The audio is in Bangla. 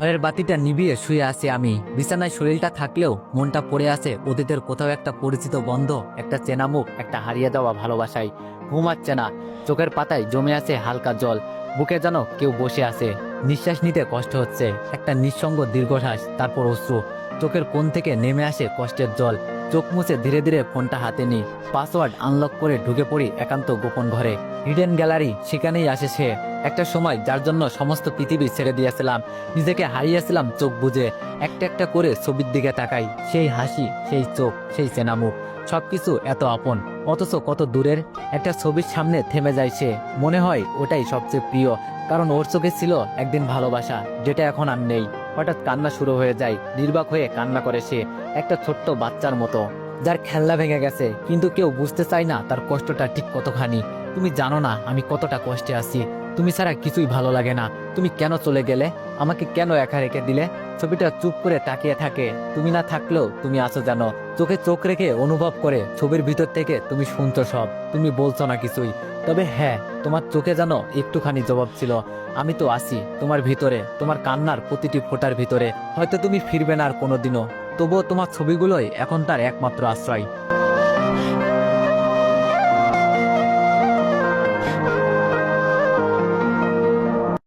ঘরের বাতিটা নিভিয়ে শুয়ে আছি আমি। বিছানায় শরীরটা থাকলেও মনটা পড়ে আছে অতীতের কোথাও একটা পরিচিত গন্ধ একটা চেনা মুখ একটা হারিয়ে দেওয়া ভালোবাসায়। ঘুমাচ্ছে না। চোখের পাতায় জমে আছে হালকা জল। বুকে যেন কেউ বসে আছে। নিঃশ্বাস নিতে কষ্ট হচ্ছে। একটা নিঃসঙ্গ দীর্ঘশ্বাস, তারপর অশ্রু। চোখের কোণ থেকে নেমে আসে কষ্টের জল। চোখ মুছে ধীরে ধীরে ফোনটা হাতে নিই। পাসওয়ার্ড আনলক করে ঢুকে পড়ি একান্ত গোপন ঘরে। হিডেন গ্যালারি, সেখানেই আসে সে। একটা সময় যার জন্য সমস্ত পৃথিবী ছেড়ে দিয়েছিলাম, নিজেকে হারিয়েছিলাম চোখ বুঝে একটা একটা করে ছবির দিকে তাকাই, সেই হাসি, সেই চোখ, সেই চেনামুখ, সবকিছু এত আপন, অথচ কত দূরের। একটা ছবির সামনে থেমে যায় সে, মনে হয় ওটাই সবচেয়ে প্রিয়, কারণ ওর চোখে ছিল একদিন ভালোবাসা, যেটা এখন আর নেই। হঠাৎ কান্না শুরু হয়ে যায়, নির্বাক হয়ে কান্না করে সে, একটা ছোট্ট বাচ্চার মতো। যার খেলনা ভেঙে গেছে, কিন্তু কেউ বুঝতে চায় না তার কষ্টটা ঠিক কতখানি। তুমি জানো না আমি কতটা কষ্টে আছি তুমি ছাড়া কিছুই ভালো লাগে না। তুমি কেন চলে গেলে? আমাকে কেন একা রেখে দিলে? ছবিটা চুপ করে তাকিয়ে থাকে। তুমি না থাকলেও তুমি আছো জানো। চোখে চোখ রেখে অনুভব করে ছবির ভিতর থেকে তুমি শুনছো সব। তুমি বলছো না কিছুই। তবে হ্যাঁ তোমার চোখে যেন একটুখানি জবাব ছিল। আমি তো আছি তোমার ভিতরে, তোমার কান্নার প্রতিটি ফোটার ভিতরে। হয়তো তুমি ফিরবে না আর কোনোদিনও। তবুও তোমার ছবিগুলোই এখন তার একমাত্র আশ্রয়।